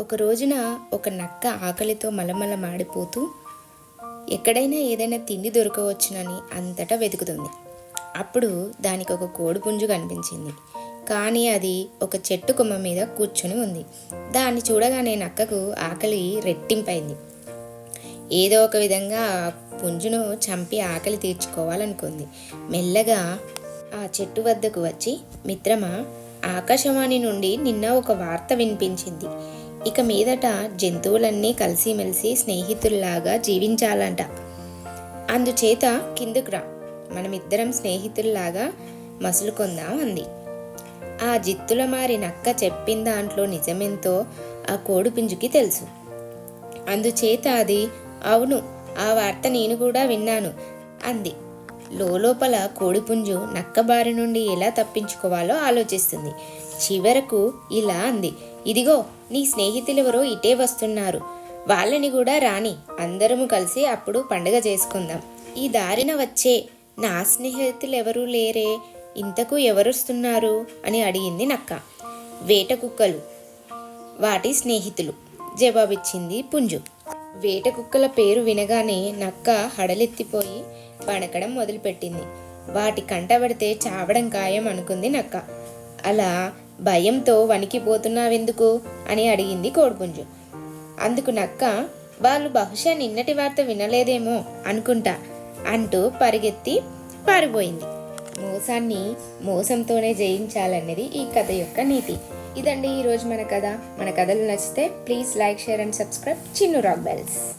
ఒక రోజున ఒక నక్క ఆకలితో మలమల మాడిపోతూ ఎక్కడైనా ఏదైనా తిండి దొరకవచ్చునని అంతటా వెతుకుతుంది. అప్పుడు దానికి ఒక కోడిపుంజు కనిపించింది. కానీ అది ఒక చెట్టు కొమ్మ మీద కూర్చొని ఉంది. దాన్ని చూడగానే నక్కకు ఆకలి రెట్టింపైంది. ఏదో ఒక విధంగా ఆ పుంజును చంపి ఆకలి తీర్చుకోవాలనుకుంది. మెల్లగా ఆ చెట్టు వద్దకు వచ్చి మిత్రమా ఆకాశవాణి నుండి నిన్న ఒక వార్త వినిపించింది. ఇక మీదట జంతువులన్నీ కలిసిమెలిసి స్నేహితుల్లాగా జీవించాలంట. అందుచేత కిందకు రా. మనమిద్దరం స్నేహితుల్లాగా మసులుకొందాం అంది. ఆ జిత్తుల మారి నక్క చెప్పిన దాంట్లో నిజమెంతో ఆ కోడిపుంజుకి తెలుసు. అందుచేత అది అవును ఆ వార్త నేను కూడా విన్నాను అంది. లోపల కోడిపుంజు నక్క బారి నుండి ఎలా తప్పించుకోవాలో ఆలోచిస్తుంది. చివరకు ఇలా అంది. ఇదిగో నీ స్నేహితులెవరో ఇటే వస్తున్నారు. వాళ్ళని కూడా రాని అందరము కలిసి అప్పుడు పండగ చేసుకుందాం. ఈ దారిన వచ్చే నా స్నేహితులెవరూ లేరే ఇంతకు ఎవరొస్తున్నారు? అని అడిగింది నక్క. వేట కుక్కలు వాటి స్నేహితులు జవాబిచ్చింది పుంజు. వేట కుక్కల పేరు వినగానే నక్క హడలెత్తిపోయి వణకడం మొదలుపెట్టింది. వాటి కంటబడితే చావడం ఖాయం అనుకుంది నక్క. అలా భయంతో వణికిపోతున్నావెందుకు? అని అడిగింది కోడిపుంజు. అందుకు నక్క వాళ్ళు బహుశా నిన్నటి వార్త వినలేదేమో అనుకుంటా అంటూ పరిగెత్తి పారిపోయింది. మోసాన్ని మోసంతోనే జయించాలన్నది ఈ కథ యొక్క నీతి. ఇదండి ఈరోజు మన కథ. మన కథలు నచ్చితే please like share and subscribe. Chinnu rock bells.